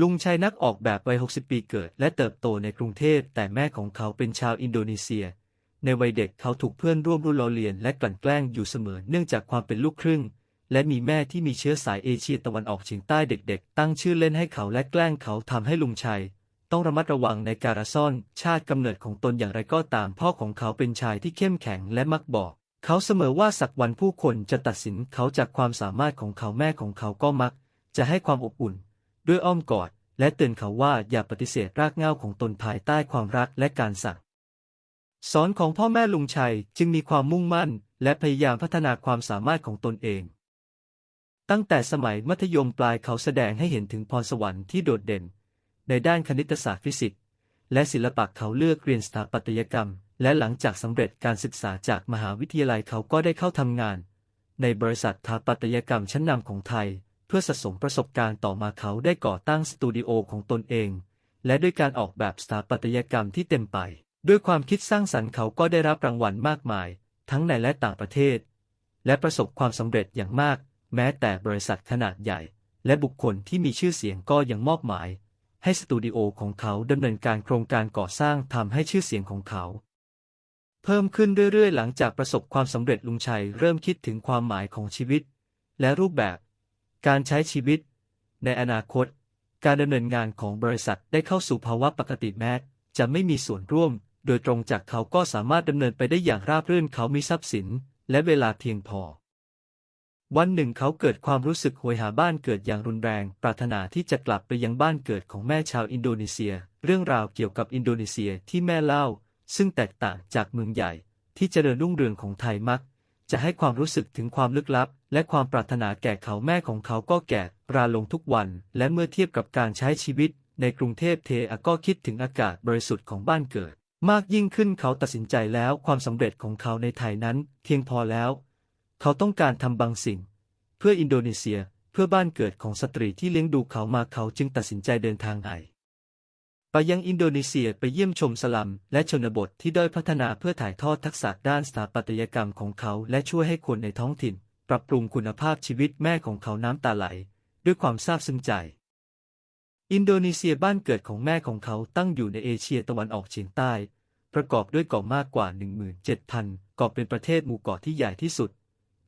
ลุงชัยนักออกแบบวัย 60 ปีเกิด และเติบโตในกรุงเทพ แต่แม่ของเขาเป็นชาวอินโดนีเซีย ในวัยเด็กเขาถูกเพื่อนร่วมรุ่นล้อเลียนและกลั่นแกล้งอยู่เสมอเนื่องจากความเป็นลูกครึ่ง และมีแม่ที่มีเชื้อสายเอเชียตะวันออกเฉียงใต้เด็กๆ ตั้งชื่อเล่นให้เขาและแกล้งเขาทำให้ลุงชัย ต้องระมัดระวังในการซ่อน ชาติกำเนิดของตนอย่างไรก็ตามพ่อของเขาเป็นชายที่เข้มแข็งและมักบอกเขาเสมอว่าสักวันผู้คนจะตัดสินเขาจากความสามารถของเขาแม่ของเขาก็มัก จะให้ความอบอุ่น ด้วยอ้อมกอด และเตือนเขาว่าอย่าปฏิเสธรากเหง้าของตนภายใต้ความรักและการสั่ง สอนของพ่อแม่ลุงชัยจึงมีความมุ่งมั่น และพยายามพัฒนาความสามารถของตนเอง ตั้งแต่สมัยมัธยมปลายเขาแสดงให้เห็นถึงพรสวรรค์ที่โดดเด่น ในด้านคณิตศาสตร์ฟิสิกส์และศิลปะเขาเลือกเรียนสถาปัตยกรรม และหลังจากสำเร็จการศึกษาจากมหาวิทยาลัยเขาก็ได้เข้าทำงาน ในบริษัทสถาปัตยกรรมชั้นนำของไทย เพื่อสะสมประสบการณ์ต่อมาเขาได้ก่อตั้งสตูดิโอของตนเอง และด้วยการออกแบบสถาปัตยกรรมที่เต็มไป ด้วยความคิดสร้างสรรค์เขาก็ได้รับรางวัลมากมาย ทั้งในและต่างประเทศ และประสบความสำเร็จอย่างมาก แม้แต่บริษัทขนาดใหญ่ และบุคคลที่มีชื่อเสียงก็ยังมอบหมาย ให้สตูดิโอของเขาดำเนินการโครงการก่อสร้างทำให้ชื่อเสียงของเขาเพิ่มขึ้นเรื่อยๆ หลังจากประสบความสำเร็จลุงชัยเริ่มคิดถึงความหมายของชีวิต และรูปแบบ การใช้ชีวิต ในอนาคต การดำเนินงานของบริษัทได้เข้าสู่ภาวะปกติแม้จะไม่มีส่วนร่วม โดยตรงจากเขาก็สามารถดำเนินไปได้อย่างราบรื่นเขามีทรัพย์สิน และเวลาเพียงพอ วันหนึ่งเขาเกิดความรู้สึกโหยหาบ้านเกิดอย่างรุนแรง ปรารถนาที่จะกลับไปยังบ้านเกิดของแม่ชาวอินโดนีเซีย เรื่องราวเกี่ยวกับอินโดนีเซียที่แม่เล่า ซึ่งแตกต่างจากเมืองใหญ่ ที่เจริญรุ่งเรืองของไทยมัก จะให้ความรู้สึกถึงความลึกลับ และความปรารถนาแก่เขาแม่ของเขาก็แก่ราลงทุกวัน และเมื่อเทียบกับการใช้ชีวิต ในกรุงเทพเทอาก็คิดถึงอากาศบริสุทธิ์ของบ้านเกิด มากยิ่งขึ้นเขาตัดสินใจแล้วความสำเร็จของเขาในไทยนั้น เพียงพอแล้ว เขาต้องการทำบางสิ่ง เพื่ออินโดนีเซียเพื่อบ้านเกิดของสตรีที่เลี้ยงดูเขามาเขาจึงตัดสินใจเดินทางไอไปยังอินโดนีเซียไปเยี่ยมชมสลัม และชนบทที่ด้อยพัฒนาเพื่อถ่ายทอดทักษะด้านสถาปัตยกรรมของเขา และช่วยให้คนในท้องถิ่น ปรับปรุงคุณภาพชีวิตแม่ของเขาน้ำตาไหล ด้วยความซาบซึ้งใจ อินโดนีเซียบ้านเกิดของแม่ของเขาตั้งอยู่ในเอเชียตะวันออกเฉียงใต้ ประกอบด้วยเกาะมากกว่า 17,000 เกาะเป็นประเทศหมู่เกาะที่ใหญ่ที่สุด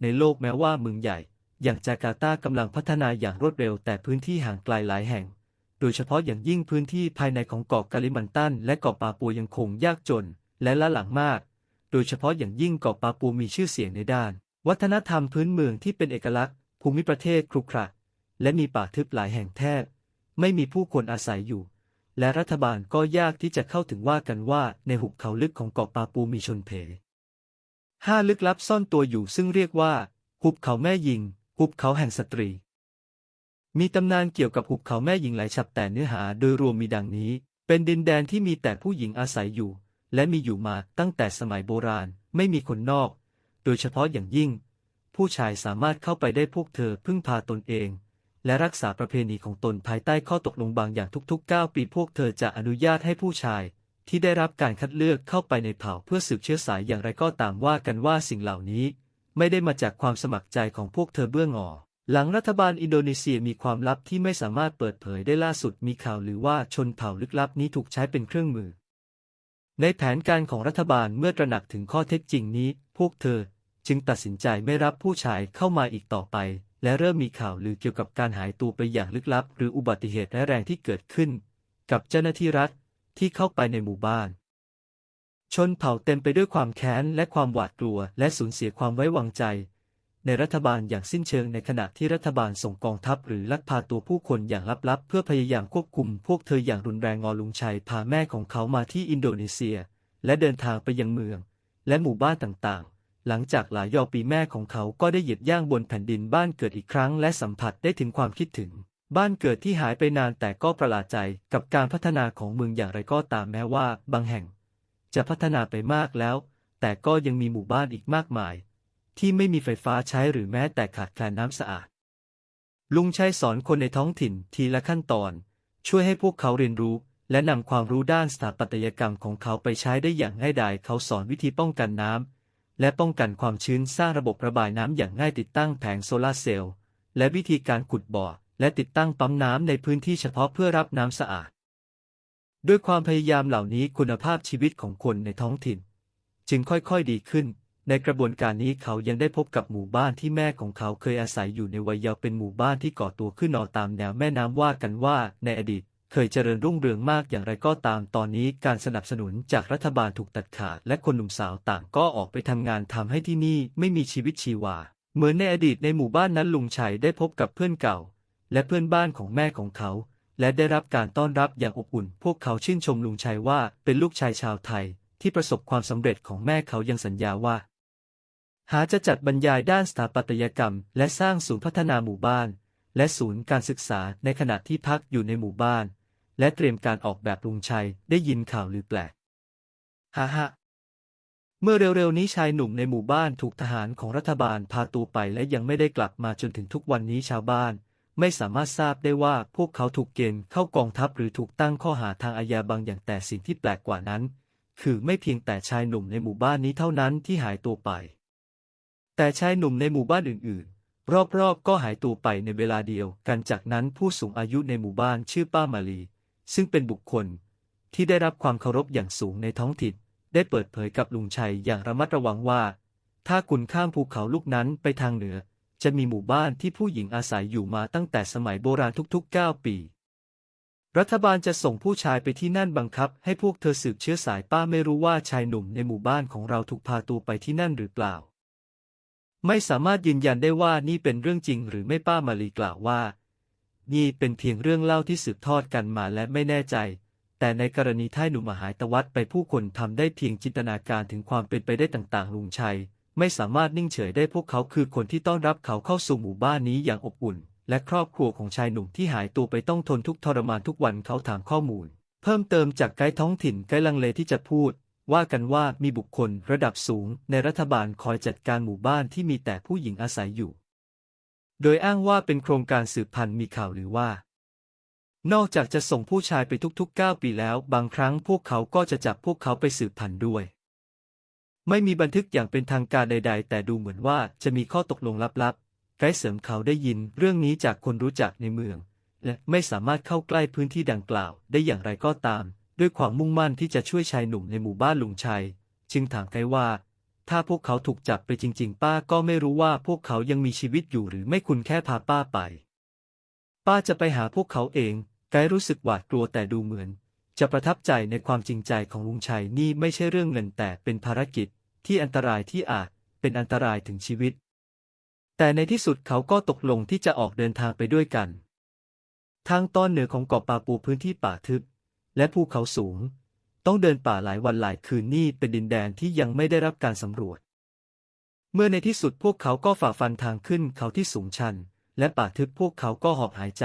ในโลกแม้ว่าเมืองใหญ่ อย่างจาการ์ตากำลังพัฒนาอย่างรวดเร็วแต่พื้นที่ห่างไกลหลายแห่ง โดยเฉพาะอย่างยิ่งพื้นที่ภายในของเกาะกาลิมันตันและเกาะปาปัวยังคงยากจน และล้าหลังมาก โดยเฉพาะอย่างยิ่งเกาะปาปัวมีชื่อเสียงในด้าน วัฒนธรรมพื้นเมืองที่เป็นเอกลักษณ์ ภูมิประเทศครุขระและมีป่าทึบหลายแห่งแทบ ไม่มีผู้คนอาศัยอยู่ และรัฐบาลก็ยากที่จะเข้าถึงว่ากันว่าในหุบเขาลึกของเกาะปาปูมีชนเพห้าลึกลับซ่อนตัวอยู่ซึ่งเรียกว่า หุบเขาแม่ยิง หุบเขาแห่งสตรี มีตำนานเกี่ยวกับหุบเขาแม่หญิงหลายฉับแต่เนื้อหาโดยรวมมีดังนี้ เป็นดินแดนที่มีแต่ผู้หญิงอาศัยอยู่ และมีอยู่มาตั้งแต่สมัยโบราณ ไม่มีคนนอก โดยเฉพาะอย่างยิ่ง ผู้ชายสามารถเข้าไปได้พวกเธอพึ่งพาตนเอง และรักษาประเพณีของตนภายใต้ข้อตกลงบางอย่างทุกๆ 9 ปีพวกเธอจะอนุญาตให้ผู้ชายที่ได้รับการคัดเลือกเข้าไปในเผ่าเพื่อสืบเชื้อสายอย่างไรก็ตามว่ากันว่าสิ่งเหล่านี้ ไม่ได้มาจากความสมัครใจของพวกเธอเบื้องอหลังรัฐบาลอินโดนีเซียมีความลับที่ไม่สามารถเปิดเผยได้ล่าสุดมีข่าวหรือว่าชนเผ่าลึกลับนี้ถูกใช้เป็นเครื่องมือ ในแผนการของรัฐบาลเมื่อตระหนักถึงข้อเท็จจริงนี้ พวกเธอ จึงตัดสินใจไม่รับผู้ชายเข้ามาอีกต่อไป และเริ่มมีข่าวลือเกี่ยวกับการหายตัวไปอย่างลึกลับ หรืออุบัติเหตุร้ายแรงที่เกิดขึ้น กับเจ้าหน้าที่รัฐที่เข้าไปในหมู่บ้าน ชนเผ่าเต็มไปด้วยความแค้นและความหวาดกลัว และสูญเสียความไว้วางใจ ในรัฐบาลอย่างสิ้นเชิงในขณะที่รัฐบาลส่งกองทัพหรือลักพาตัวผู้คนอย่างลับๆ เพื่อพยายามควบคุม พวกเธออย่างรุนแรงงอลุงชัยพาแม่ของเขามาที่อินโดนีเซีย และเดินทางไปยังเมือง และหมู่บ้านต่างๆ หลังจากหลายยอปีแม่ของเขาก็ได้เหยียบย่างบนแผ่นดินบ้านเกิดอีกครั้ง และสัมผัสได้ถึงความคิดถึง บ้านเกิดที่หายไปนานแต่ก็ประหลาดใจกับการพัฒนาของเมืองอย่างไรก็ตามแม้ว่า บางแห่ง จะพัฒนาไปมากแล้ว แต่ก็ยังมีหมู่บ้านอีกมากมาย ที่ไม่มีไฟฟ้าใช้หรือแม้แต่ขาดแคลนน้ำสะอาด ลุงชัยสอนคนในท้องถิ่นทีละขั้นตอน ช่วยให้พวกเขาเรียนรู้และนำความรู้ด้านสถาปัตยกรรมของเขาไปใช้ได้อย่างง่ายดายเขาสอนวิธีป้องกันน้ำ และป้องกันความชื้นสร้างระบบระบายน้ำอย่างง่ายติดตั้งแผงโซลาร์เซลล์และวิธีการขุดบ่อและติดตั้งปั๊มน้ำในพื้นที่เฉพาะเพื่อรับน้ำสะอาด ด้วยความพยายามเหล่านี้คุณภาพชีวิตของคนในท้องถิ่น จึงค่อยๆดีขึ้น ในกระบวนการนี้เขายังได้พบกับหมู่บ้านที่แม่ของเขาเคยอาศัยอยู่ในวัยเยาว์เป็นหมู่บ้านที่ก่อตัวขึ้นนอตามแนวแม่น้ำว่ากันว่าในอดีต เคยเจริญรุ่งเรืองมากอย่างไรก็ตามตอนนี้การสนับสนุนจากรัฐบาลถูกตัดขาด และคนหนุ่มสาวต่างก็ออกไปทำงานทำให้ที่นี่ไม่มีชีวิตชีวา เหมือนในอดีตในหมู่บ้านนั้นลุงชัยได้พบกับเพื่อนเก่า และเพื่อนบ้านของแม่ของเขา และได้รับการต้อนรับอย่างอบอุ่น พวกเขาชื่นชมลุงชัยว่าเป็นลูกชายชาวไทย ที่ประสบความสำเร็จของแม่เขายังสัญญาว่า หาจะจัดบรรยายด้านสถาปัตยกรรม และสร้างศูนย์พัฒนาหมู่บ้าน และศูนย์การศึกษาในขณะที่พักอยู่ในหมู่บ้าน และเตรียมการออกแบบลุงชัยได้ยินข่าวลือแปลกฮ่าฮ่าเมื่อเร็วๆนี้ชายหนุ่มในหมู่บ้านถูกทหารของรัฐบาลพาตัวไปและยังไม่ได้กลับมาจนถึงทุกวันนี้ชาวบ้าน ไม่สามารถทราบได้ว่าพวกเขาถูกเกณฑ์เข้ากองทัพหรือถูกตั้งข้อหาทางอาญาบางอย่างแต่สิ่งที่แปลกกว่านั้น คือไม่เพียงแต่ชายหนุ่มในหมู่บ้านนี้เท่านั้นที่หายตัวไป แต่ชายหนุ่มในหมู่บ้านอื่นๆ รอบๆก็หายตัวไปในเวลาเดียวกันจากนั้นผู้สูงอายุในหมู่บ้านชื่อป้ามาลี ซึ่งเป็นบุคคลที่ได้รับความเคารพอย่างสูงในท้องถิ่นได้เปิดเผยกับลุงชัยอย่างระมัดระวังว่า ถ้าคุณข้ามภูเขาลูกนั้นไปทางเหนือ จะมีหมู่บ้านที่ผู้หญิงอาศัยอยู่มาตั้งแต่สมัยโบราณทุกๆ 9 ปี รัฐบาลจะส่งผู้ชายไปที่นั่นบังคับ ให้พวกเธอสืบเชื้อสายป้าไม่รู้ว่าชายหนุ่มในหมู่บ้านของเราถูกพาตัวไปที่นั่นหรือเปล่า ไม่สามารถยืนยันได้ว่านี่เป็นเรื่องจริงหรือไม่ป้ามาลีกล่าวว่า นี่เป็นเพียงเรื่องเล่าที่สืบทอดกันมาและไม่แน่ใจ แต่ในกรณีท่ายหนุ่มหายตวัดไปผู้คนทำได้เพียงจินตนาการถึงความเป็นไปได้ต่างๆ ลุงชัย ไม่สามารถนิ่งเฉยได้พวกเขาคือคนที่ต้อนรับเขาเข้าสู่หมู่บ้านนี้อย่างอบอุ่น และครอบครัวของชายหนุ่มที่หายตัวไปต้องทนทุกทรมานทุกวันเขาถามข้อมูล เพิ่มเติมจากไกด์ท้องถิ่นไกด์ลังเลที่จะพูดว่ากันว่ามีบุคคลระดับสูงในรัฐบาลคอยจัดการหมู่บ้านที่มีแต่ผู้หญิงอาศัยอยู่ โดยอ้างว่าเป็นโครงการสืบพันธุ์มีข่าวหรือว่า นอกจากจะส่งผู้ชายไปทุกๆ 9 ปีแล้ว บางครั้งพวกเขาก็จะจับพวกเขาไปสืบพันธุ์ด้วย ไม่มีบันทึกอย่างเป็นทางการใด ๆ แต่ดูเหมือนว่าจะมีข้อตกลงลับๆไกด์เสริมเขาได้ยินเรื่องนี้จากคนรู้จักในเมือง และไม่สามารถเข้าใกล้พื้นที่ดังกล่าว ได้อย่างไรก็ตาม ด้วยความมุ่งมั่นที่จะช่วยชายหนุ่มในหมู่บ้านลุงชัย จึงถามไกด์ว่า ถ้าพวกเขาถูกจับไปจริง ๆ ป้าก็ไม่รู้ว่าพวกเขายังมีชีวิตอยู่หรือไม่คุณแค่พาป้าไป ป้าจะไปหาพวกเขาเอง ไกรู้สึกหวาดกลัวแต่ดูเหมือน จะประทับใจในความจริงใจของลุงชัยนี่ไม่ใช่เรื่องเงินแต่เป็นภารกิจที่อันตรายที่อาจเป็นอันตรายถึงชีวิต แต่ในที่สุดเขาก็ตกลงที่จะออกเดินทางไปด้วยกัน ทางตอนเหนือของเกาะปาปูพื้นที่ป่าทึบ และภูเขาสูง ต้องเดินป่าหลายวันหลายคืนนี่เป็นดินแดนที่ยังไม่ได้รับการสำรวจ เมื่อในที่สุดพวกเขาก็ฝ่าฟันทางขึ้นเขาที่สูงชัน และป่าทึบพวกเขาก็หอบหายใจ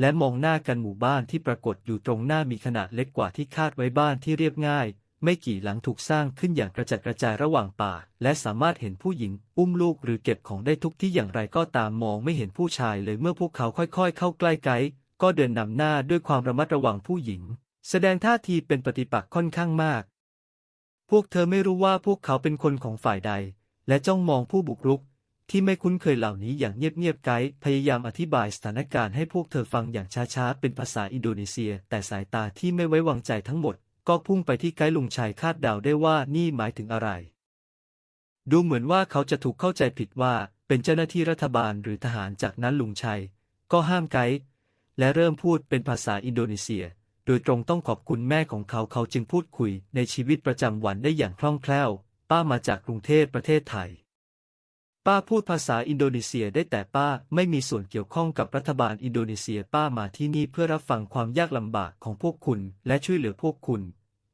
และมองหน้ากันหมู่บ้านที่ปรากฏอยู่ตรงหน้ามีขนาดเล็กกว่าที่คาดไว้บ้านที่เรียบง่าย ไม่กี่หลังถูกสร้างขึ้นอย่างกระจัดกระจายระหว่างป่า และสามารถเห็นผู้หญิง อุ้มลูกหรือเก็บของได้ทุกที่อย่างไรก็ตามมองไม่เห็นผู้ชายเลยเมื่อพวกเขาค่อยๆ เข้าใกล้ไกด์ก็เดินนำหน้าด้วยความระมัดระวังผู้หญิง แสดงท่าทีเป็นปฏิปักษ์ค่อนข้างมาก พวกเธอไม่รู้ว่าพวกเขาเป็นคนของฝ่ายใด และจ้องมองผู้บุกรุก ที่ไม่คุ้นเคยเหล่านี้อย่างเงียบๆไกด์พยายามอธิบายสถานการณ์ให้พวกเธอฟังอย่างช้าๆ เป็นภาษาอินโดนีเซีย แต่สายตาที่ไม่ไว้วางใจทั้งหมด ก็พุ่งไปที่ไกด์ลุงชัยคาดเดาได้ว่านี่หมายถึงอะไร ดูเหมือนว่าเขาจะถูกเข้าใจผิดว่าเป็นเจ้าหน้าที่รัฐบาลหรือทหารจากนั้นลุงชัย ก็ห้ามไกด์และเริ่มพูดเป็นภาษาอินโดนีเซีย โดยตรงต้องขอบคุณแม่ของเขาเขาจึงพูดคุยในชีวิตประจำวันได้อย่างคล่องแคล่ว ป้ามาจากกรุงเทพประเทศไทย ป้าพูดภาษาอินโดนีเซียได้แต่ป้าไม่มีส่วนเกี่ยวข้องกับรัฐบาลอินโดนีเซียป้ามาที่นี่เพื่อรับฟังความยากลำบากของพวกคุณและช่วยเหลือพวกคุณ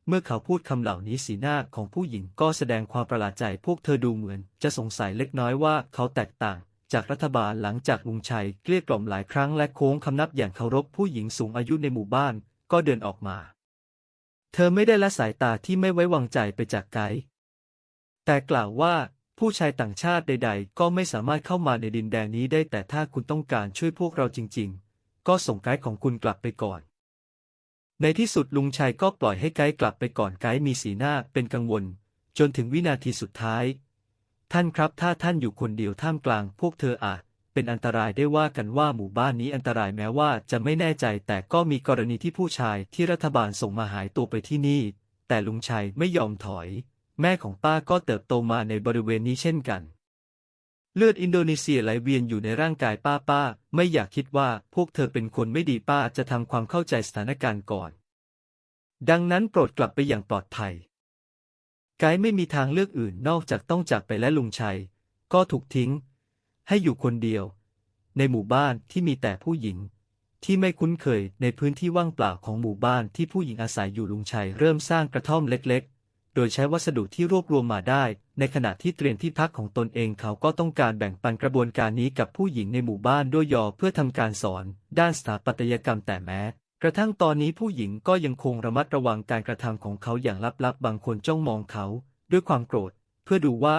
เมื่อเขาพูดคำเหล่านี้สีหน้าของผู้หญิงก็แสดงความประหลาดใจพวกเธอดูเหมือน จะสงสัยเล็กน้อยว่าเขาแตกต่างจากรัฐบาลหลังจากลุงชัยเกลี้ยกล่อมหลายครั้งและโค้งคำนับอย่างเคารพผู้หญิงสูงอายุในหมู่บ้าน ก็เดินออกมา เธอไม่ได้ละสายตาที่ไม่ไว้วางใจไปจากไกด์แต่กล่าวว่าผู้ชายต่างชาติใด ๆ ก็ไม่สามารถเข้ามาในดินแดนนี้ได้แต่ถ้าคุณต้องการช่วยพวกเราจริง ๆ ก็ส่งไกด์ของคุณกลับไปก่อน ในที่สุดลุงชัยก็ปล่อยให้ไกด์กลับไปก่อนไกด์มีสีหน้าเป็นกังวล จนถึงวินาทีสุดท้าย ท่านครับถ้าท่านอยู่คนเดียวท่ามกลางพวกเธออาจ เป็นอันตรายได้ว่ากันว่าหมู่บ้านนี้อันตรายแม้ว่าจะไม่แน่ใจ แต่ก็มีกรณีที่ผู้ชายที่รัฐบาลส่งมาหายตัวไปที่นี่ แต่ลุงชัยไม่ยอมถอย แม่ของป้าก็เติบโตมาในบริเวณนี้เช่นกัน เลือดอินโดนีเซียไหลเวียนอยู่ในร่างกายป้าป้า ไม่อยากคิดว่าพวกเธอเป็นคนไม่ดีป้าจะทำความเข้าใจสถานการณ์ก่อน ดังนั้นโปรดกลับไปอย่างปลอดภัยไกด์ไม่มีทางเลือกอื่นนอกจากต้องจากไปและลุงชัย ก็ถูกทิ้ง ให้อยู่คนเดียว ในหมู่บ้านที่มีแต่ผู้หญิง ที่ไม่คุ้นเคยในพื้นที่ว่างเปล่าของหมู่บ้านที่ผู้หญิงอาศัยอยู่ลุงชัยเริ่มสร้างกระท่อมเล็กๆ โดยใช้วัสดุที่รวบรวมมาได้ ในขณะที่เตรียมที่พักของตนเองเขาก็ต้องการแบ่งปันกระบวนการนี้กับผู้หญิงในหมู่บ้านด้วยยอเพื่อทำการสอน ด้านสถาปัตยกรรมแต่แม้กระทั่งตอนนี้ผู้หญิงก็ยังคงระมัดระวังการกระทำของเขาอย่างลับๆ บางคนจ้องมองเขา ด้วยความโกรธ เพื่อดูว่า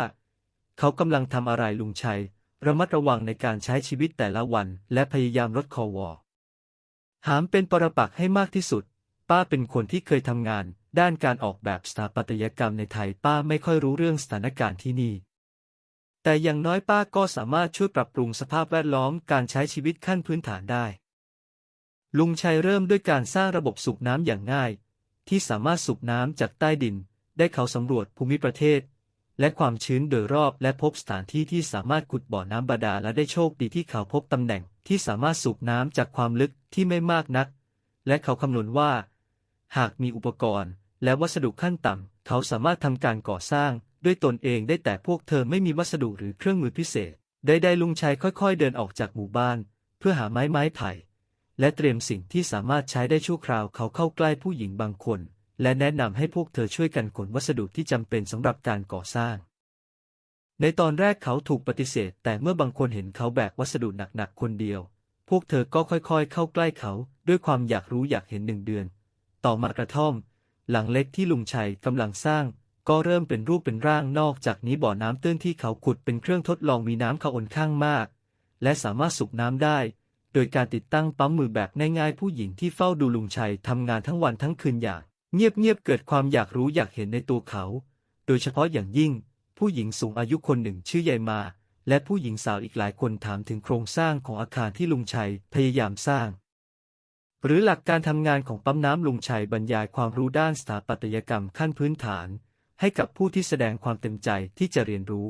เขากำลังทำอะไรลุงชัย ระมัดระวังในการใช้ชีวิตแต่ละวันและพยายามลดคอวอหามเป็นปรปักษ์ให้มากที่สุด ป้าเป็นคนที่เคยทำงาน ด้านการออกแบบสถาปัตยกรรมในไทยป้าไม่ค่อยรู้เรื่องสถานการณ์ที่นี่ แต่อย่างน้อยป้าก็สามารถช่วยปรับปรุงสภาพแวดล้อมการใช้ชีวิตขั้นพื้นฐานได้ ลุงชัยเริ่มด้วยการสร้างระบบสูบน้ำอย่างง่าย ที่สามารถสูบน้ำจากใต้ดิน ได้เขาสำรวจภูมิประเทศ และความชื้นโดยรอบและพบสถานที่ที่สามารถขุดบ่อน้ำบาดาลและได้โชคดีที่เขาพบตำแหน่งที่สามารถสูบน้ำจากความลึกที่ไม่มากนัก และเขาคำนวณว่า หากมีอุปกรณ์ และวัสดุขั้นต่ำ เขาสามารถทำการก่อสร้าง ด้วยตนเองได้แต่พวกเธอไม่มีวัสดุหรือเครื่องมือพิเศษใดๆลุงชัยค่อยๆ เดินออกจากหมู่บ้าน เพื่อหาไม้ไม้ไผ่ และเตรียมสิ่งที่สามารถใช้ได้ชั่วคราวเขาเข้าใกล้ผู้หญิงบางคน และแนะนำให้พวกเธอช่วยกันขนวัสดุที่จำเป็นสำหรับการก่อสร้าง ในตอนแรกเขาถูกปฏิเสธ แต่เมื่อบางคนเห็นเขาแบกวัสดุหนักๆคนเดียว พวกเธอก็ค่อยๆ เข้าใกล้เขาด้วยความอยากรู้อยากเห็นหนึ่งเดือน ต่อมากระท่อม หลังเล็กที่ลุงชัยกำลังสร้าง ก็เริ่มเป็นรูปเป็นร่างนอกจากนี้บ่อน้ำตื้นที่เขาขุดเป็นเครื่องทดลองมีน้ำคาอนข้างมาก และสามารถสูบน้ำได้โดยการติดตั้งปั๊มมือแบบง่ายๆ ผู้หญิงที่เฝ้าดูลุงชัยทำงานทั้งวันทั้งคืนอย่าง เงียบๆเกิดความอยากรู้อยากเห็นในตัวเขา โดยเฉพาะอย่างยิ่ง ผู้หญิงสูงอายุคนหนึ่งชื่อยายมา และผู้หญิงสาวอีกหลายคนถามถึงโครงสร้างของอาคารที่ลุงชัยพยายามสร้าง หรือหลักการทำงานของปั๊มน้ำลุงชัยบรรยายความรู้ด้านสถาปัตยกรรมขั้นพื้นฐาน ให้กับผู้ที่แสดงความเต็มใจที่จะเรียนรู้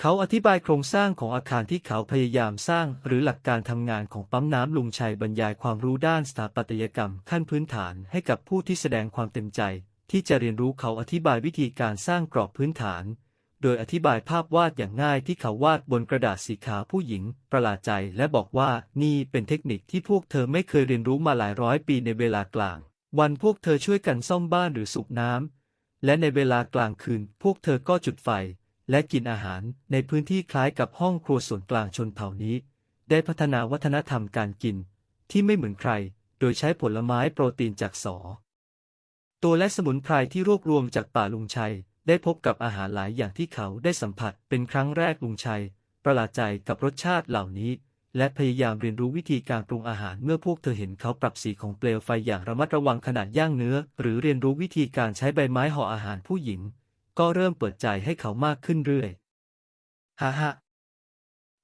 เขาอธิบายโครงสร้างของอาคารที่เขาพยายามสร้าง หรือหลักการทำงานของปั๊มน้ำลุงชัยบรรยายความรู้ด้านสถาปัตยกรรมขั้นพื้นฐานให้กับผู้ที่แสดงความเต็มใจ ที่จะเรียนรู้เขาอธิบายวิธีการสร้างกรอบพื้นฐาน โดยอธิบายภาพวาดอย่างง่ายที่เขาวาดบนกระดาษสีขาวผู้หญิง ประหลาดใจและบอกว่านี่เป็นเทคนิคที่พวกเธอไม่เคยเรียนรู้มาหลายร้อยปีในเวลากลาง วันพวกเธอช่วยกันซ่อมบ้านหรือสูบน้ำและในเวลากลางคืนพวกเธอก็จุดไฟ และกินอาหารในพื้นที่คล้ายกับห้องครัวส่วนกลางชนเผ่านี้ ได้พัฒนาวัฒนธรรมการกิน ที่ไม่เหมือนใคร โดยใช้ผลไม้โปรตีนจากสอ ตัวและสมุนไพรที่รวบรวมจากป่าลุงชัย ได้พบกับอาหารหลายอย่างที่เขาได้สัมผัสเป็นครั้งแรกลุงชัย ประหลาดใจกับรสชาติเหล่านี้ และพยายามเรียนรู้วิธีการปรุงอาหารเมื่อพวกเธอเห็นเขาปรับสีของเปลวไฟอย่างระมัดระวังขนาดย่างเนื้อ หรือเรียนรู้วิธีการใช้ใบไม้ห่ออาหารผู้หญิง ก็เริ่มเปิดใจให้เขามากขึ้นเรื่อยฮ่าฮ่า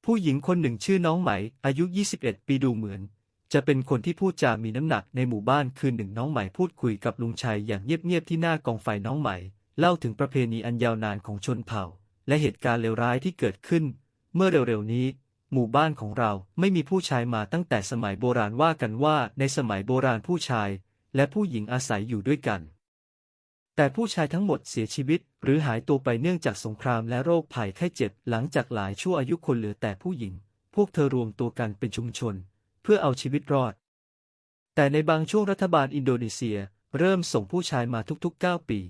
ผู้หญิงคนหนึ่งชื่อน้องไหม อายุ 21 ปีดูเหมือน จะเป็นคนที่พูดจามีน้ำหนักในหมู่บ้านคืนหนึ่งน้องไหมพูดคุยกับลุงชัยอย่างเงียบๆที่หน้ากองไฟน้องไหม เล่าถึงประเพณีอันยาวนานของชนเผ่า และเหตุการณ์เลวร้ายที่เกิดขึ้น เมื่อเร็วๆนี้หมู่บ้านของเราไม่มีผู้ชายมาตั้งแต่สมัยโบราณว่ากันว่าในสมัยโบราณผู้ชาย และผู้หญิงอาศัยอยู่ด้วยกัน แต่ผู้ชายทั้งหมดเสียชีวิต หรือหายตัวไปเนื่องจากสงครามและโรคภัยไข้เจ็บ หลังจากหลายชั่วอายุคนเหลือแต่ผู้หญิง พวกเธอรวมตัวกันเป็นชุมชน เพื่อเอาชีวิตรอด แต่ในบางช่วงรัฐบาลอินโดนีเซียเริ่มส่งผู้ชายมาทุกๆ 9 ปี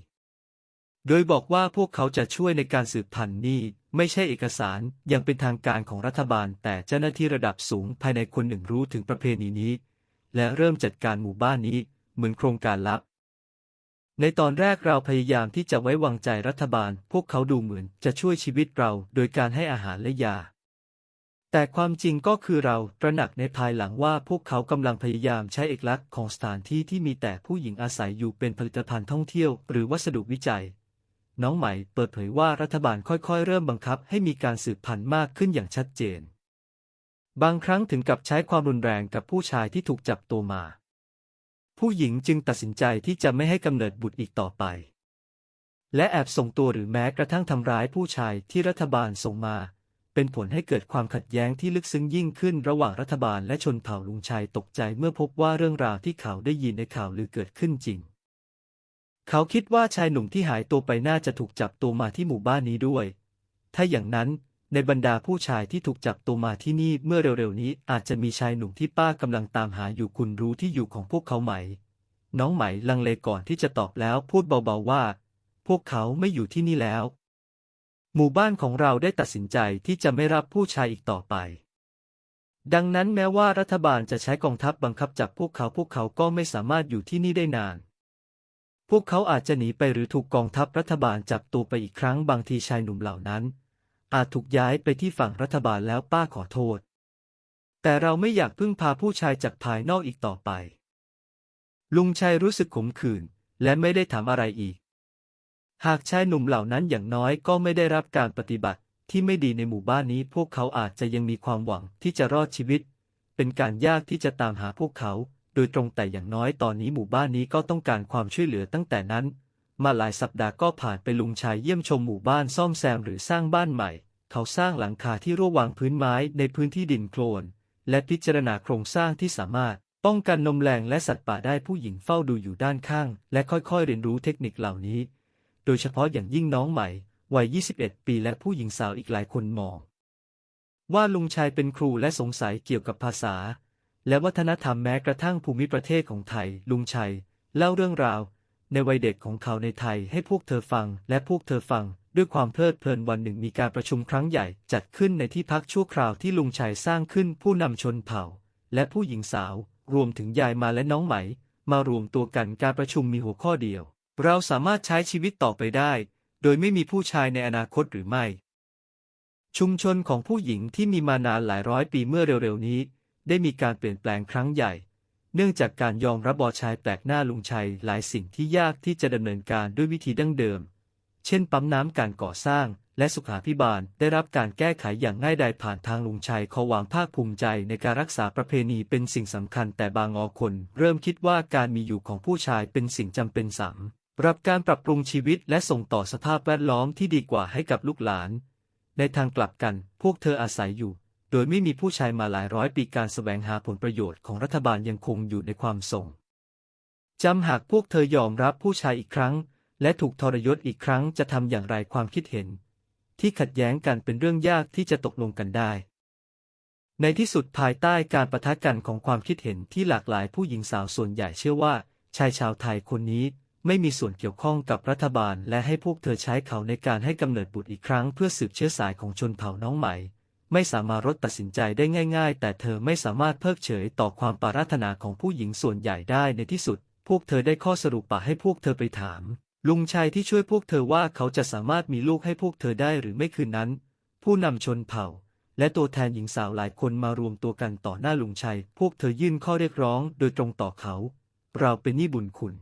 โดยบอกว่าพวกเขาจะช่วยในการสืบพันธุ์นี่ไม่ใช่เอกสารยังเป็นทางการของรัฐบาล แต่เจ้าหน้าที่ระดับสูงภายในคนหนึ่งรู้ถึงประเพณีนี้ และเริ่มจัดการหมู่บ้านนี้เหมือนโครงการลับ ในตอนแรกเราพยายามที่จะไว้วางใจรัฐบาล พวกเขาดูเหมือนจะช่วยชีวิตเราโดยการให้อาหารและยา แต่ความจริงก็คือเราตระหนักในภายหลังว่าพวกเขากำลังพยายามใช้เอกลักษณ์ของสถานที่ที่มีแต่ผู้หญิงอาศัยอยู่เป็นผลิตภัณฑ์ท่องเที่ยว หรือวัสดุวิจัย น้องใหม่เปิดเผยว่ารัฐบาลค่อยๆ เริ่มบังคับให้มีการสืบพันธุ์มากขึ้นอย่างชัดเจน บางครั้งถึงกับใช้ความรุนแรงกับผู้ชายที่ถูกจับตัวมา ผู้หญิงจึงตัดสินใจที่จะไม่ให้กำเนิดบุตรอีกต่อไป และแอบส่งตัวหรือแม้กระทั่งทำร้ายผู้ชายที่รัฐบาลส่งมา เป็นผลให้เกิดความขัดแย้งที่ลึกซึ้งยิ่งขึ้นระหว่างรัฐบาลและชนเผ่าลุงชัยตกใจเมื่อพบว่าเรื่องราวที่เขาได้ยินในข่าวลือเกิดขึ้นจริง เขาคิดว่าชายหนุ่มที่หายตัวไปน่าจะถูกจับตัวมาที่หมู่บ้านนี้ด้วย ถ้าอย่างนั้น ในบรรดาผู้ชายที่ถูกจับตัวมาที่นี่เมื่อเร็วๆนี้อาจจะมีชายหนุ่มที่ป้ากำลังตามหาอยู่คุณรู้ที่อยู่ของพวกเขาไหม น้องไหมลังเลก่อนที่จะตอบแล้วพูดเบาๆว่า พวกเขาไม่อยู่ที่นี่แล้ว หมู่บ้านของเราได้ตัดสินใจที่จะไม่รับผู้ชายอีกต่อไป ดังนั้นแม้ว่ารัฐบาลจะใช้กองทัพบังคับจับพวกเขาพวกเขาก็ไม่สามารถอยู่ที่นี่ได้นานพวกเขาอาจจะหนีไปหรือถูกกองทัพรัฐบาลจับตัวไปอีกครั้งบางทีชายหนุ่มเหล่านั้น อาจถูกย้ายไปที่ฝั่งรัฐบาลแล้วป้าขอโทษ แต่เราไม่อยากพึ่งพาผู้ชายจากภายนอกอีกต่อไป ลุงชัยรู้สึกขมขื่นและไม่ได้ถามอะไรอีก หากชายหนุ่มเหล่านั้นอย่างน้อยก็ไม่ได้รับการปฏิบัติที่ไม่ดีในหมู่บ้านนี้ พวกเขาอาจจะยังมีความหวังที่จะรอดชีวิต เป็นการยากที่จะตามหาพวกเขา โดยตรงแต่อย่างน้อยตอนนี้หมู่บ้านนี้ก็ต้องการความช่วยเหลือตั้งแต่นั้น มาหลายสัปดาห์ก็ผ่านไปลุงชายเยี่ยมชมหมู่บ้านซ่อมแซมหรือสร้างบ้านใหม่ เขาสร้างหลังคาที่รั่ววางพื้นไม้ในพื้นที่ดินโคลน และพิจารณาโครงสร้างที่สามารถ ป้องกันนมแรงและสัตว์ป่าได้ผู้หญิงเฝ้าดูอยู่ด้านข้าง และค่อยๆเรียนรู้เทคนิคเหล่านี้ โดยเฉพาะอย่างยิ่งน้องใหม่ วัย 21 ปีและผู้หญิงสาวอีกหลายคนมอง ว่าลุงชายเป็นครูและสงสัยเกี่ยวกับภาษา และวัฒนธรรมแม้กระทั่งภูมิประเทศของไทย ลุงชัยเล่าเรื่องราว ในวัยเด็กของเขาในไทยให้พวกเธอฟังและพวกเธอฟังด้วยความเพลิดเพลินวันหนึ่งมีการประชุมครั้งใหญ่ จัดขึ้นในที่พักชั่วคราวที่ลุงชัยสร้างขึ้นผู้นำชนเผ่า และผู้หญิงสาว รวมถึงยายมาและน้องไหม มารวมตัวกันการประชุมมีหัวข้อเดียว เราสามารถใช้ชีวิตต่อไปได้ โดยไม่มีผู้ชายในอนาคตหรือไม่ ชุมชนของผู้หญิงที่มีมานานหลายร้อยปีเมื่อเร็วๆนี้ ได้มีการเปลี่ยนแปลงครั้งใหญ่ เนื่องจากการยอมรับบอชายแปลกหน้าลุงชัยหลายสิ่งที่ยากที่จะดำเนินการด้วยวิธีดั้งเดิม เช่นปั๊มน้ำการก่อสร้าง และสุขาพิบาลได้รับการแก้ไขอย่างง่ายดายผ่านทางลุงชัยขาหวังภาคภูมิใจในการรักษาประเพณีเป็นสิ่งสำคัญแต่บางอคน เริ่มคิดว่าการมีอยู่ของผู้ชายเป็นสิ่งจำเป็นสำหรับการปรับปรุงชีวิตและส่งต่อสภาพแวดล้อมที่ดีกว่าให้กับลูกหลาน ในทางกลับกันพวกเธออาศัยอยู่ โดยไม่มีผู้ชายมาหลายร้อยปีการแสวงหาผลประโยชน์ของรัฐบาลยังคงอยู่ในความทรงจำหากพวกเธอยอมรับผู้ชายอีกครั้ง และถูกทรยศอีกครั้งจะทำอย่างไรความคิดเห็น ที่ขัดแย้งกันเป็นเรื่องยากที่จะตกลงกันได้ ในที่สุดภายใต้การประทะกันของความคิดเห็นที่หลากหลายผู้หญิงสาวส่วนใหญ่เชื่อว่า ชายชาวไทยคนนี้ไม่มีส่วนเกี่ยวข้องกับรัฐบาล และให้พวกเธอใช้เขาในการให้กำเนิดบุตรอีกครั้งเพื่อสืบเชื้อสายของชนเผ่าน้องใหม่ ไม่สามารถรดตัดสินใจได้ง่าย ๆ แต่เธอไม่สามารถเพิกเฉยต่อความปรารถนาของผู้หญิงส่วนใหญ่ได้ในที่สุด พวกเธอได้ข้อสรุปปะให้พวกเธอไปถาม ลุงชัยที่ช่วยพวกเธอว่าเขาจะสามารถมีลูกให้พวกเธอได้หรือไม่คืนนั้น ผู้นำชนเผ่า และตัวแทนหญิงสาวหลายคนมารวมตัวกันต่อหน้าลุงชัย พวกเธอยื่นข้อเรียกร้องโดยตรงต่อเขา เราเป็นหนี้บุญคุณ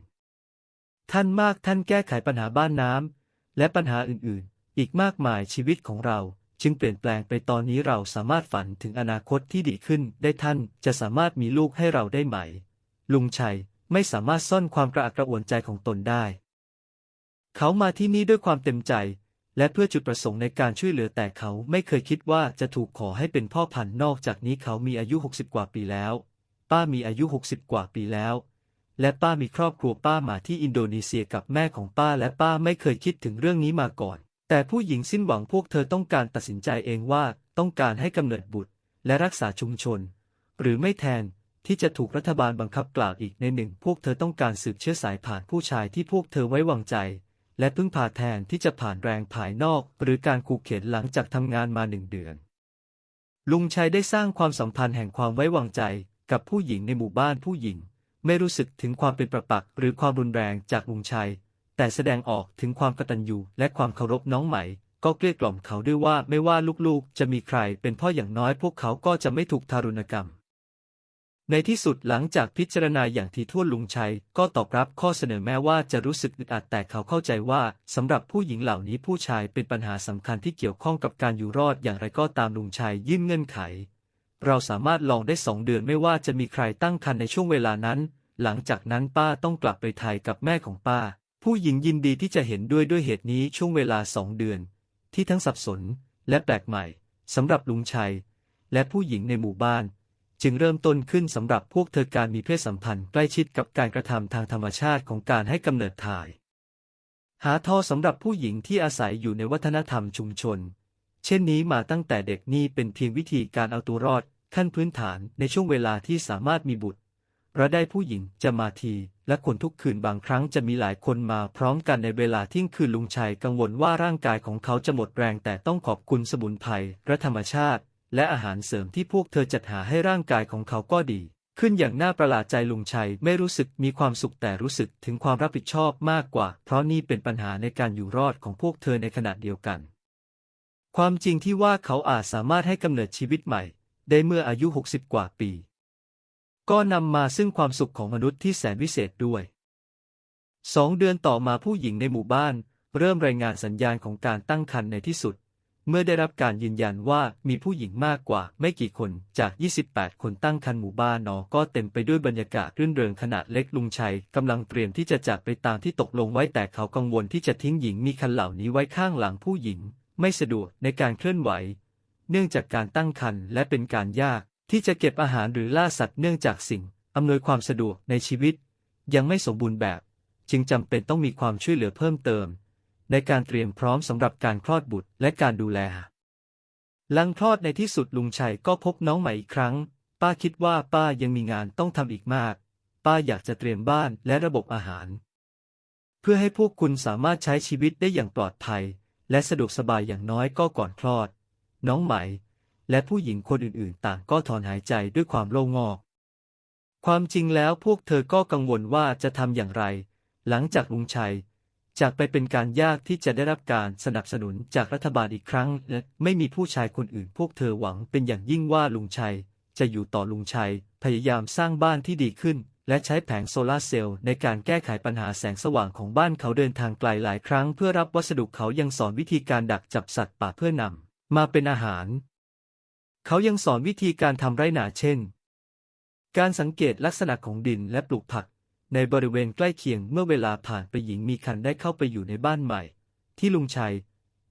ท่านมากท่านแก้ไขปัญหาบ้านน้ำและปัญหาอื่นๆ อีกมากมายชีวิตของเรา จึงเปลี่ยนแปลงไปตอนนี้เราสามารถฝันถึงอนาคตที่ดีขึ้นได้ท่านจะสามารถมีลูกให้เราได้ไหม ลุงชัยไม่สามารถซ่อนความกระอักกระอ่วนใจของตนได้ เขามาที่นี่ด้วยความเต็มใจ และเพื่อจุดประสงค์ในการช่วยเหลือแต่เขาไม่เคยคิดว่าจะถูกขอให้เป็นพ่อพันธุ์นอกจากนี้เขามีอายุ 60 กว่าปีแล้ว ป้ามีอายุ 60 กว่าปีแล้ว และป้ามีครอบครัวป้ามาที่อินโดนีเซียกับแม่ของป้าและป้าไม่เคยคิดถึงเรื่องนี้มาก่อน แต่ผู้หญิงสิ้นหวังพวกเธอต้องการตัดสินใจเองว่าต้องการให้กำเนิดบุตร และรักษาชุมชน หรือไม่แทนที่จะถูกรัฐบาลบังคับกล่าวอีกในหนึ่ง พวกเธอต้องการสืบเชื้อสายผ่านผู้ชายที่พวกเธอไว้วางใจ และพึ่งพาแทนที่จะผ่านแรงภายนอก หรือการขู่เข็นหลังจากทำงานมาหนึ่งเดือน ลุงชัยได้สร้างความสัมพันธ์แห่งความไว้วางใจกับผู้หญิงในหมู่บ้านผู้หญิง ไม่รู้สึกถึงความเป็นประปักษ์หรือความรุนแรงจากลุงชัย แต่แสดงออกถึงความกตัญญูและความเคารพน้องใหม่ ก็เกลี้ยกล่อมเขาด้วยว่าไม่ว่าลูกๆ จะมีใครเป็นพ่ออย่างน้อยพวกเขาก็จะไม่ถูกทารุณกรรม ในที่สุดหลังจากพิจารณาอย่างถี่ถ้วนลุงชัย ก็ตอบรับข้อเสนอแม้ว่าจะรู้สึกอึดอัดแต่เขาเข้าใจว่าสำหรับผู้หญิงเหล่านี้ผู้ชายเป็นปัญหาสำคัญที่เกี่ยวข้องกับการอยู่รอดอย่างไรก็ตามลุงชัยยื่นเงื่อนไข เราสามารถลองได้สองเดือนไม่ว่าจะมีใครตั้งครรภ์ในช่วงเวลานั้น หลังจากนั้นป้าต้องกลับไปไทยกับแม่ของป้า ผู้หญิงยินดีที่จะเห็นด้วยด้วยเหตุนี้ช่วงเวลาสองเดือน ที่ทั้งสับสนและแปลกใหม่สำหรับลุงชัย และผู้หญิงในหมู่บ้าน จึงเริ่มต้นขึ้นสำหรับพวกเธอการมีเพศสัมพันธ์ใกล้ชิดกับการกระทำทางธรรมชาติของการให้กำเนิดถ่าย หาทอสำหรับผู้หญิงที่อาศัยอยู่ในวัฒนธรรมชุมชน เช่นนี้มาตั้งแต่เด็กนี่เป็นเพียงวิธีการเอาตัวรอดขั้นพื้นฐานในช่วงเวลาที่สามารถมีบุตรราได้ผู้หญิงจะมาที และคนทุกคืนบางครั้งจะมีหลายคนมาพร้อมกันในเวลาที่งคืนลุงชัยกังวลว่าร่างกายของเขาจะหมดแรงแต่ต้องขอบคุณสมุนไพรและธรรมชาติ และอาหารเสริมที่พวกเธอจัดหาให้ร่างกายของเขาก็ดี ขึ้นอย่างน่าประหลาดใจลุงชัยไม่รู้สึกมีความสุขแต่รู้สึกถึงความรับผิดชอบมากกว่า เพราะนี่เป็นปัญหาในการอยู่รอดของพวกเธอในขณะเดียวกัน ความจริงที่ว่าเขาอาจสามารถให้กำเนิดชีวิตใหม่ ได้เมื่ออายุ 60 กว่าปี ก็นำมาซึ่งความสุขของมนุษย์ที่แสนวิเศษด้วยสองเดือนต่อมาผู้หญิงในหมู่บ้าน เริ่มรายงานสัญญาณของการตั้งครรภ์ในที่สุด เมื่อได้รับการยืนยันว่ามีผู้หญิงมากกว่าไม่กี่คนจาก 28 คนตั้งครรภ์หมู่บ้านนอก็เต็มไปด้วยบรรยากาศรื่นเริงขณะเล็กลุงชัยกำลังเตรียมที่จะจากไปตามที่ตกลงไว้แต่เขากังวลที่จะทิ้งหญิงมีคันเหล่านี้ไว้ข้างหลังผู้หญิง ไม่สะดวกในการเคลื่อนไหว เนื่องจากการตั้งครรภ์และเป็นการยาก ที่จะเก็บอาหารหรือล่าสัตว์เนื่องจากสิ่งอำนวยความสะดวกในชีวิต ยังไม่สมบูรณ์แบบ จึงจำเป็นต้องมีความช่วยเหลือเพิ่มเติม ในการเตรียมพร้อมสำหรับการคลอดบุตรและการดูแลหลังคลอดในที่สุดลุงชัยก็พบน้องใหม่อีกครั้ง ป้าคิดว่าป้ายังมีงานต้องทำอีกมาก ป้าอยากจะเตรียมบ้านและระบบอาหาร เพื่อให้พวกคุณสามารถใช้ชีวิตได้อย่างปลอดภัย และสะดวกสบายอย่างน้อยก็ก่อนคลอด น้องใหม่ และผู้หญิงคนอื่นๆ ต่างก็ถอนหายใจด้วยความโล่งอก ความจริงแล้วพวกเธอก็กังวลว่าจะทำอย่างไร หลังจากลุงชัย จากไปเป็นการยากที่จะได้รับการสนับสนุนจากรัฐบาลอีกครั้ง และไม่มีผู้ชายคนอื่น พวกเธอหวังเป็นอย่างยิ่งว่าลุงชัย จะอยู่ต่อลุงชัย พยายามสร้างบ้านที่ดีขึ้น และใช้แผงโซลาร์เซลล์ในการแก้ไขปัญหาแสงสว่างของบ้านเขาเดินทางไกลหลายครั้ง เพื่อรับวัสดุเขายังสอนวิธีการดักจับสัตว์ป่าเพื่อนำมาเป็นอาหาร เขายังสอนวิธีการทำไร่นาเช่น การสังเกตลักษณะของดินและปลูกผัก ในบริเวณใกล้เคียงเมื่อเวลาผ่านไปหญิงมีคันได้เข้าไปอยู่ในบ้านใหม่ ที่ลุงชัย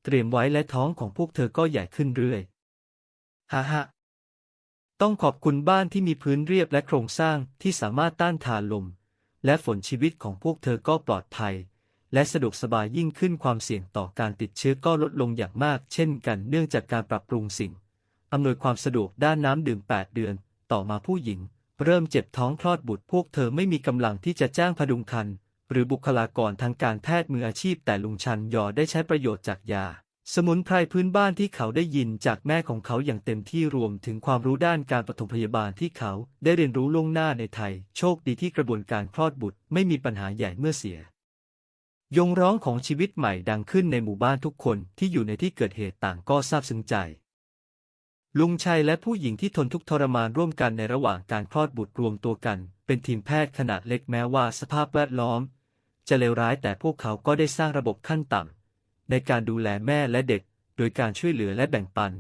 เตรียมไว้และท้องของพวกเธอก็ใหญ่ขึ้นเรื่อยฮ่าฮ่าต้องขอบคุณบ้านที่มีพื้นเรียบและโครงสร้างที่สามารถต้านทานลม และฝนชีวิตของพวกเธอก็ปลอดภัย และสะดวกสบายยิ่งขึ้นความเสี่ยงต่อการติดเชื้อก็ลดลงอย่างมาก เช่นกันเนื่องจากการปรับปรุงสิ่ง อำนวยความสะดวกด้านน้ำดื่ม 8 เดือน ต่อมาผู้หญิง เริ่มเจ็บท้องคลอดบุตรพวกเธอไม่มีกำลังที่จะจ้างพดุงครรภ์หรือบุคลากรทางการแพทย์มืออาชีพแต่ลุงชันยอได้ใช้ประโยชน์จากยา สมุนไพรพื้นบ้านที่เขาได้ยินจากแม่ของเขาอย่างเต็มที่รวมถึงความรู้ด้านการปฐมพยาบาลที่เขาได้เรียนรู้ล่วงหน้าในไทย โชคดีที่กระบวนการคลอดบุตรไม่มีปัญหาใหญ่เมื่อเสีย ยงร้องของชีวิตใหม่ดังขึ้นในหมู่บ้านทุกคนที่อยู่ในที่เกิดเหตุต่างก็ซาบซึ้งใจ ลุงชัยและผู้หญิงที่ทนทุกทรมานร่วมกันในระหว่างการคลอดบุตรรวมตัวกัน เป็นทีมแพทย์ขนาดเล็กแม้ว่าสภาพแวดล้อม จะเลวร้ายแต่พวกเขาก็ได้สร้างระบบขั้นต่ำในการดูแลแม่และเด็ก โดยการช่วยเหลือและแบ่งปัน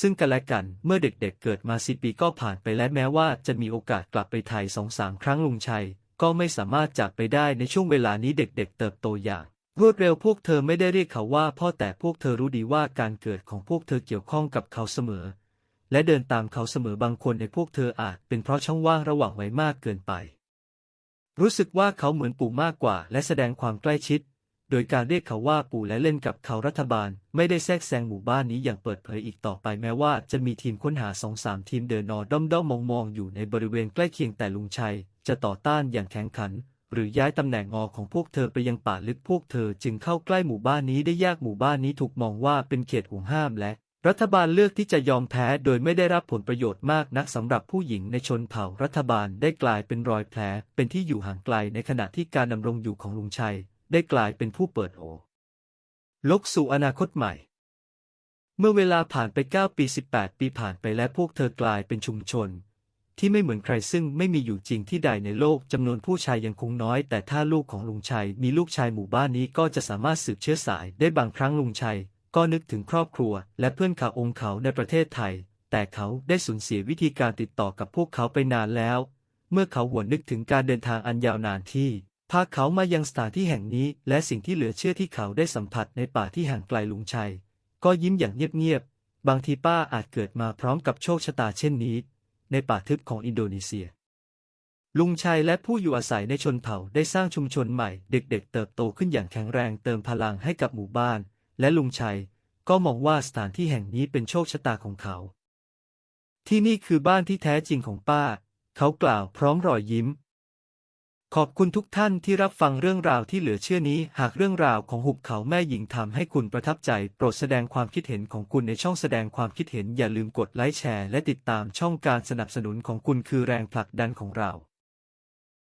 ซึ่งกันและกันเมื่อเด็กๆเเกิดมาสิปีก็ผ่านไปและแม้ว่าจะมีโอกาสกลับไปไทยสองสามครั้งลุงชัย ก็ไม่สามารถจากไปได้ในช่วงเวลานี้เด็กๆเติบโตอย่างรวดเร็วพวกเธอไม่ได้เรียกเขาว่าพ่อแต่พวกเธอรู้ดีว่าการเกิดของพวกเธอเกี่ยวข้องกับเขาเสมอ และเดินตามเขาเสมอบางคนในพวกเธออาจเป็นเพราะช่องว่างระหว่างวัยมากเกินไป รู้สึกว่าเขาเหมือนปู่มากกว่า และแสดงความใกล้ชิด โดยการเรียกเขาว่าปู่และเล่นกับเขารัฐบาล ไม่ได้แทรกแซงหมู่บ้านนี้อย่างเปิดเผยอีกต่อไปแม้ว่าจะมีทีมค้นหาสองสามทีมเดินนอด้อมด้อมมองมองๆอยู่ในบริเวณใกล้เคียงแต่ลุงชัย จะต่อต้านอย่างแข็งขันหรือย้ายตำแหน่งงอของพวกเธอไปยังป่าลึกพวกเธอจึงเข้าใกล้หมู่บ้านนี้ได้ยากหมู่บ้านนี้ถูกมองว่าเป็นเขตห่วงห้ามและ รัฐบาลเลือกที่จะยอมแพ้โดยไม่ได้รับผลประโยชน์มากนักสำหรับผู้หญิงในชนเผ่ารัฐบาลได้กลายเป็นรอยแผลเป็นที่อยู่ห่างไกลในขณะที่การดำรงอยู่ของลุงชัย ได้กลายเป็นผู้เปิดโอลกสู่อนาคตใหม่ เมื่อเวลาผ่านไป 9 ปี 18 ปีผ่านไปและพวกเธอกลายเป็นชุมชน ที่ไม่เหมือนใครซึ่งไม่มีอยู่จริงที่ใดในโลกจำนวนผู้ชายยังคงน้อย แต่ถ้าลูกของลุงชัยมีลูกชายหมู่บ้านนี้ก็จะสามารถสืบเชื้อสายได้บางครั้งลุงชัย ก็นึกถึงครอบครัว และเพื่อนข่าวองค์เขาในประเทศไทย แต่เขาได้สูญเสียวิธีการติดต่อกับพวกเขาไปนานแล้ว เมื่อเขาหวนนึกถึงการเดินทางอันยาวนานที่พาเขามายังสถานที่แห่งนี้ และสิ่งที่เหลือเชื่อที่เขาได้สัมผัสในป่าที่ห่างไกลลุงชัย ก็ยิ้มอย่างเงียบๆ บางทีป้าอาจเกิดมาพร้อมกับโชคชะตาเช่นนี้ ในป่าทึบของอินโดนีเซีย ลุงชัยและผู้อยู่อาศัยในชนเผ่าได้สร้างชุมชนใหม่ เด็กๆเติบโตขึ้นอย่างแข็งแรงเติมพลังให้กับหมู่บ้าน และลุงชัย ก็มองว่าสถานที่แห่งนี้เป็นโชคชะตาของเขา ที่นี่คือบ้านที่แท้จริงของป้า เขากล่าวพร้อมรอยยิ้ม ขอบคุณทุกท่านที่รับฟังเรื่องราวที่เหลือเชื่อนี้ หากเรื่องราวของหุบเขาแม่หญิงทำให้คุณประทับใจ โปรดแสดงความคิดเห็นของคุณในช่องแสดงความคิดเห็นอย่าลืมกดไลค์แชร์และติดตามช่องการสนับสนุนของคุณคือแรงผลักดันของเรา